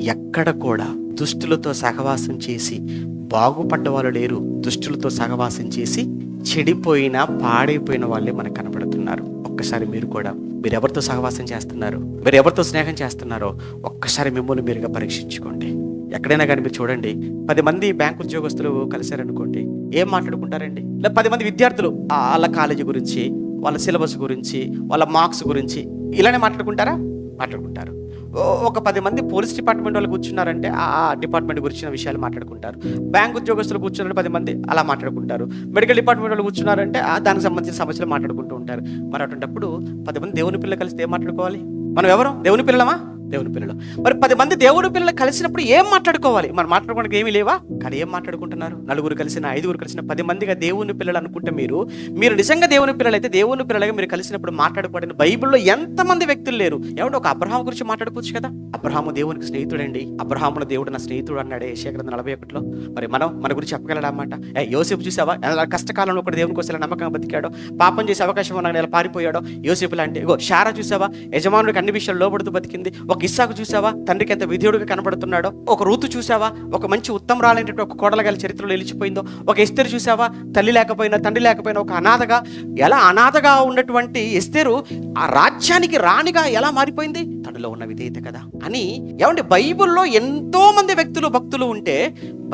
ఎక్కడ కూడా దుష్టులతో సహవాసం చేసి బాగుపడ్డ వాళ్ళు లేరు దుష్టులతో సహవాసం చేసి చెడిపోయిన పాడైపోయిన వాళ్ళే మనకు కనబడుతున్నారు. ఒక్కసారి మీరు కూడా మీరు ఎవరితో సహవాసం చేస్తున్నారు? మీరు ఎవరితో స్నేహం చేస్తున్నారో ఒక్కసారి మిమ్మల్ని మీరుగా పరీక్షించుకోండి. ఎక్కడైనా కానీ మీరు చూడండి పది మంది బ్యాంక్ ఉద్యోగస్తులు కలిశారనుకోండి ఏం మాట్లాడుకుంటారండి? లేదా పది మంది విద్యార్థులు వాళ్ళ కాలేజీ గురించి వాళ్ళ సిలబస్ గురించి వాళ్ళ మార్క్స్ గురించి ఇలానే మాట్లాడుకుంటారా? మాట్లాడుకుంటారు. ఒక పది మంది పోలీస్ డిపార్ట్మెంట్ వాళ్ళు కూర్చున్నారంటే ఆ డిపార్ట్మెంట్ గురించిన విషయాలు మాట్లాడుకుంటారు. బ్యాంక్ ఉద్యోగస్తులు కూర్చున్నారు పది మంది అలా మాట్లాడుకుంటారు. మెడికల్ డిపార్ట్మెంట్ వాళ్ళు కూర్చున్నారంటే ఆ దానికి సంబంధించిన సమస్యలు మాట్లాడుకుంటూ ఉంటారు. మరి అటువంటిప్పుడు పది మంది దేవుని పిల్లలు కలిసి ఏం మాట్లాడుకోవాలి? మనం ఎవరు? దేవుని పిల్లలమా? దేవుని పిల్లలు. మరి పది మంది దేవుని పిల్లలు కలిసినప్పుడు ఏం మాట్లాడుకోవాలి? మనం మాట్లాడుకోవడానికి ఏమీ లేవా? కానీ ఏం మాట్లాడుకుంటున్నారు? నలుగురు కలిసిన ఐదుగురు కలిసిన పది మందిగా దేవుని పిల్లలు అనుకుంటే మీరు మీరు నిజంగా దేవుని పిల్లలు అయితే దేవుని పిల్లలుగా మీరు కలిసినప్పుడు మాట్లాడుకోవడానికి బైబిల్లో ఎంతమంది వ్యక్తులు లేరు? ఏమంటే ఒక అబ్రహాం గురించి మాట్లాడుకోవచ్చు కదా? అబ్రహాము దేవునికి స్నేహితుడండి. అబ్రహామున దేవుడు నా స్నేహితుడు అన్నాడే శేఖర నలభై ఒకటిలో. మరి మనం మన గురించి చెప్పగలడమాట ఏ యోసేపు చూసావా? ఎలా కష్టకాలంలో ఒకటి దేవుని కోసం ఎలా నమ్మకంగా బతికాడో? పాపం చేసే అవకాశం ఉన్నాడు ఎలా పారిపోయాడో? యోసేపు లాంటి ఇగో షారా చూసావా? యజమానుడికి అన్ని విషయాలు లోబడుతూ బతికింది. ఒక ఇస్సాకు చూసావా తండ్రికి ఎంత విధేయుడిగా కనబడుతున్నాడో? ఒక రూతు చూసావా ఒక మంచి ఉత్తమరాలైనటువంటి ఒక కోడలగల చరిత్రలో నిలిచిపోయిందో? ఒక ఎస్తేరు చూసావా తల్లి లేకపోయినా తండ్రి లేకపోయినా ఒక అనాథగా? ఎలా అనాథగా ఉన్నటువంటి ఎస్తేరు ఆ రాజ్యానికి రాణిగా ఎలా మారిపోయింది? తనలో ఉన్న విధేయత కదా అని ఏమంటే బైబిల్లో ఎంతో మంది వ్యక్తులు భక్తులు ఉంటే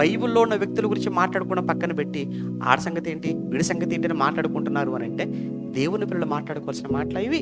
బైబిల్లో ఉన్న వ్యక్తుల గురించి మాట్లాడుకున్న పక్కన పెట్టి ఆడ సంగతి ఏంటి వీడి సంగతి ఏంటి అని మాట్లాడుకుంటున్నారు అని అంటే దేవుని పిల్లలు మాట్లాడుకోవాల్సిన మాటలు ఇవి.